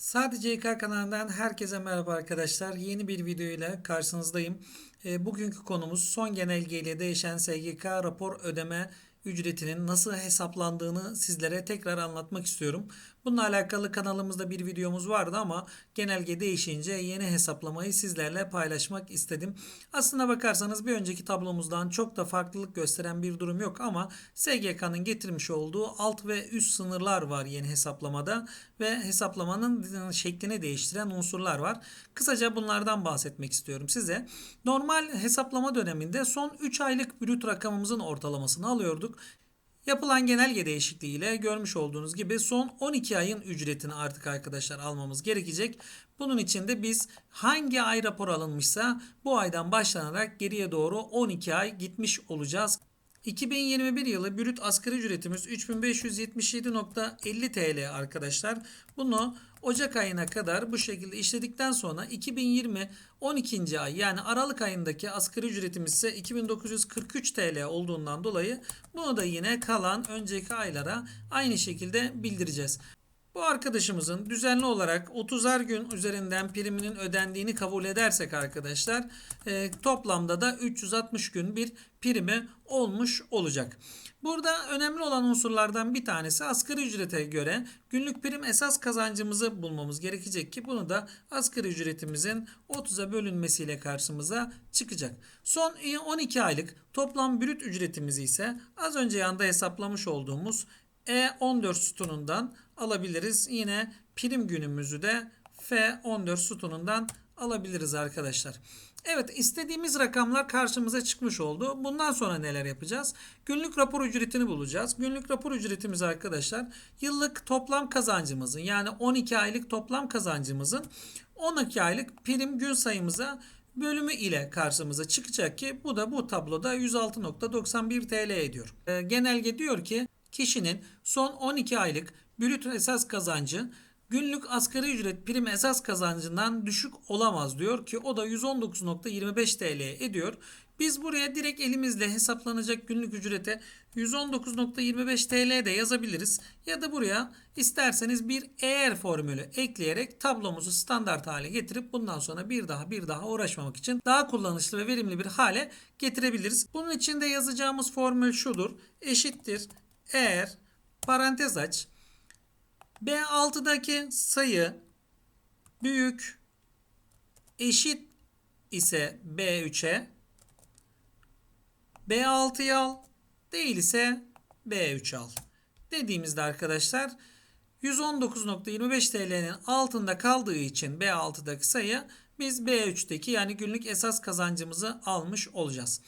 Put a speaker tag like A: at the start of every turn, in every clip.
A: Sadece İK kanalından herkese merhaba arkadaşlar. Yeni bir video ile karşınızdayım. E, bugünkü konumuz son genelgeyle değişen SGK rapor ödeme ücretinin nasıl hesaplandığını sizlere tekrar anlatmak istiyorum. Bununla alakalı kanalımızda bir videomuz vardı ama genelge değişince yeni hesaplamayı sizlerle paylaşmak istedim. Aslına bakarsanız bir önceki tablomuzdan çok da farklılık gösteren bir durum yok ama SGK'nın getirmiş olduğu alt ve üst sınırlar var yeni hesaplamada ve hesaplamanın şeklini değiştiren unsurlar var. Kısaca bunlardan bahsetmek istiyorum size. Normal hesaplama döneminde son 3 aylık brüt rakamımızın ortalamasını alıyorduk. Yapılan genelge değişikliğiyle görmüş olduğunuz gibi son 12 ayın ücretini artık arkadaşlar almamız gerekecek. Bunun için de biz hangi ay rapor alınmışsa bu aydan başlanarak geriye doğru 12 ay gitmiş olacağız. 2021 yılı brüt asgari ücretimiz 3577.50 TL arkadaşlar. Bunu Ocak ayına kadar bu şekilde işledikten sonra 2020 12. ay yani Aralık ayındaki asgari ücretimiz ise 2943 TL olduğundan dolayı bunu da yine kalan önceki aylara aynı şekilde bildireceğiz. Bu arkadaşımızın düzenli olarak 30'ar gün üzerinden priminin ödendiğini kabul edersek arkadaşlar e, toplamda da 360 gün bir primi olmuş olacak. Burada önemli olan unsurlardan bir tanesi asgari ücrete göre günlük prim esas kazancımızı bulmamız gerekecek ki bunu da asgari ücretimizin 30'a bölünmesiyle karşımıza çıkacak. Son 12 aylık toplam brüt ücretimiz ise az önce yanda hesaplamış olduğumuz E14 sütunundan alabiliriz. Yine prim günümüzü de F14 sütunundan alabiliriz arkadaşlar. Evet istediğimiz rakamlar karşımıza çıkmış oldu. Bundan sonra neler yapacağız? Günlük rapor ücretini bulacağız. Günlük rapor ücretimiz arkadaşlar yıllık toplam kazancımızın yani 12 aylık toplam kazancımızın 12 aylık prim gün sayımıza bölümü ile karşımıza çıkacak ki bu da bu tabloda 106.91 TL ediyor. Ee, genelge diyor ki kişinin son 12 aylık brüt esas kazancı günlük asgari ücret prim esas kazancından düşük olamaz diyor ki o da 119.25 TL ediyor. Biz buraya direkt elimizle hesaplanacak günlük ücrete 119.25 TL de yazabiliriz. Ya da buraya isterseniz bir eğer formülü ekleyerek tablomuzu standart hale getirip bundan sonra bir daha bir daha uğraşmamak için daha kullanışlı ve verimli bir hale getirebiliriz. Bunun için de yazacağımız formül şudur. Eşittir eğer parantez aç B6'daki sayı büyük eşit ise B3'e B6'yı al değil ise B3 al. Dediğimizde arkadaşlar 119.25 TL'nin altında kaldığı için B6'daki sayı biz B3'teki yani günlük esas kazancımızı almış olacağız.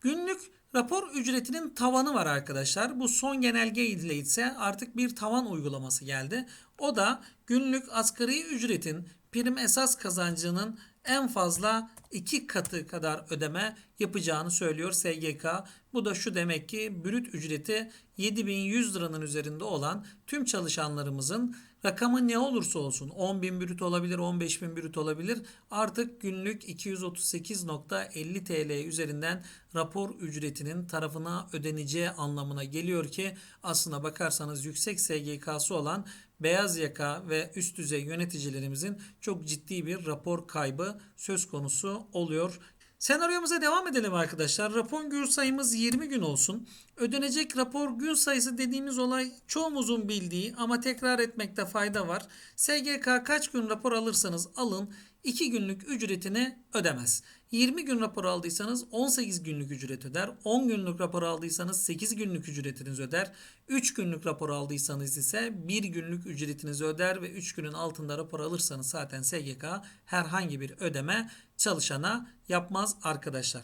A: Günlük Rapor ücretinin tavanı var arkadaşlar. Bu son genelge ile ise artık bir tavan uygulaması geldi. O da günlük asgari ücretin prim esas kazancının en fazla iki katı kadar ödeme yapacağını söylüyor SGK. Bu da şu demek ki brüt ücreti 7100 liranın üzerinde olan tüm çalışanlarımızın rakamı ne olursa olsun 10.000 brüt olabilir 15.000 brüt olabilir artık günlük 238.50 TL üzerinden rapor ücretinin tarafına ödeneceği anlamına geliyor ki aslına bakarsanız yüksek SGK'sı olan beyaz yaka ve üst düzey yöneticilerimizin çok ciddi bir rapor kaybı söz konusu oluyor. Senaryomuza devam edelim arkadaşlar. Rapor gün sayımız 20 gün olsun. Ödenecek rapor gün sayısı dediğimiz olay çoğumuzun bildiği ama tekrar etmekte fayda var. SGK kaç gün rapor alırsanız alın 2 günlük ücretini ödemez. 20 gün rapor aldıysanız 18 günlük ücret öder. 10 günlük rapor aldıysanız 8 günlük ücretinizi öder. 3 günlük rapor aldıysanız ise 1 günlük ücretinizi öder ve 3 günün altında rapor alırsanız zaten SGK herhangi bir ödeme çalışana yapmaz arkadaşlar.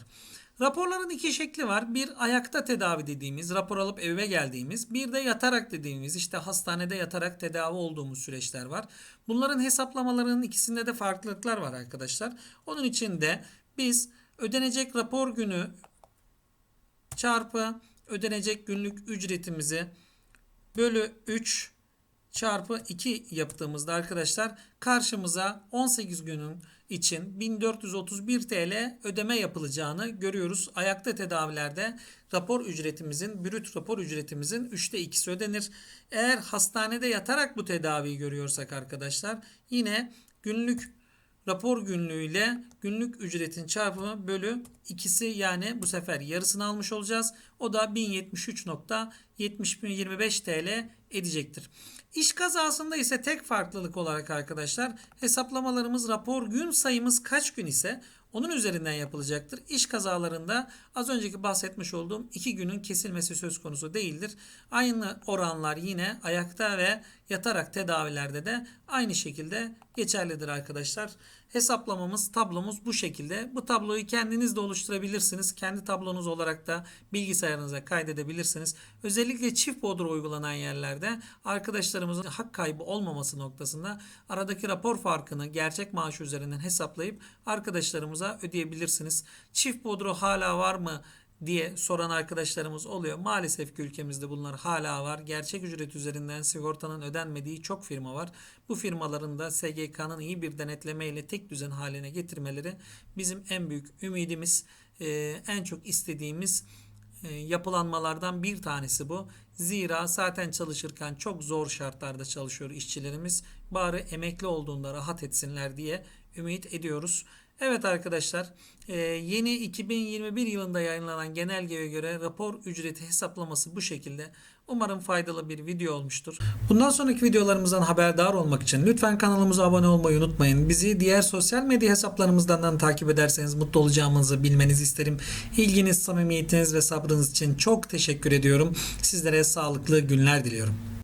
A: Raporların iki şekli var. Bir ayakta tedavi dediğimiz, rapor alıp evime geldiğimiz, bir de yatarak dediğimiz, işte hastanede yatarak tedavi olduğumuz süreçler var. Bunların hesaplamalarının ikisinde de farklılıklar var arkadaşlar. Onun için de biz ödenecek rapor günü çarpı ödenecek günlük ücretimizi bölü 3 çarpı 2 yaptığımızda arkadaşlar karşımıza 18 günün için 1431 TL ödeme yapılacağını görüyoruz. Ayakta tedavilerde rapor ücretimizin, brüt rapor ücretimizin 3'te 2'si ödenir. Eğer hastanede yatarak bu tedaviyi görüyorsak arkadaşlar yine günlük rapor günlüğüyle günlük ücretin çarpımı bölü ikisi yani bu sefer yarısını almış olacağız. O da 1073.25 TL edecektir. İş kazasında ise tek farklılık olarak arkadaşlar hesaplamalarımız rapor gün sayımız kaç gün ise onun üzerinden yapılacaktır. İş kazalarında az önceki bahsetmiş olduğum iki günün kesilmesi söz konusu değildir. Aynı oranlar yine ayakta ve yatarak tedavilerde de aynı şekilde geçerlidir arkadaşlar. Hesaplamamız, tablomuz bu şekilde. Bu tabloyu kendiniz de oluşturabilirsiniz. Kendi tablonuz olarak da bilgisayarınıza kaydedebilirsiniz. Özellikle çift bodro uygulanan yerlerde arkadaşlarımızın hak kaybı olmaması noktasında aradaki rapor farkını gerçek maaş üzerinden hesaplayıp arkadaşlarımıza ödeyebilirsiniz. Çift bodro hala var mı? Diye soran arkadaşlarımız oluyor. Maalesef ki ülkemizde bunlar hala var. Gerçek ücret üzerinden sigortanın ödenmediği çok firma var. Bu firmaların da SGK'nın iyi bir denetleme ile tek düzen haline getirmeleri bizim en büyük ümidimiz, e, en çok istediğimiz e, yapılanmalardan bir tanesi bu. Zira zaten çalışırken çok zor şartlarda çalışıyor işçilerimiz. Bari emekli olduğunda rahat etsinler diye ümit ediyoruz. Evet arkadaşlar e, yeni 2021 yılında yayınlanan genelgeye göre rapor ücreti hesaplaması bu şekilde. Umarım faydalı bir video olmuştur. Bundan sonraki videolarımızdan haberdar olmak için lütfen kanalımıza abone olmayı unutmayın. Bizi diğer sosyal medya hesaplarımızdan da takip ederseniz mutlu olacağımızı bilmenizi isterim. İlginiz, samimiyetiniz ve sabrınız için çok teşekkür ediyorum. Sizlere sağlıklı günler diliyorum.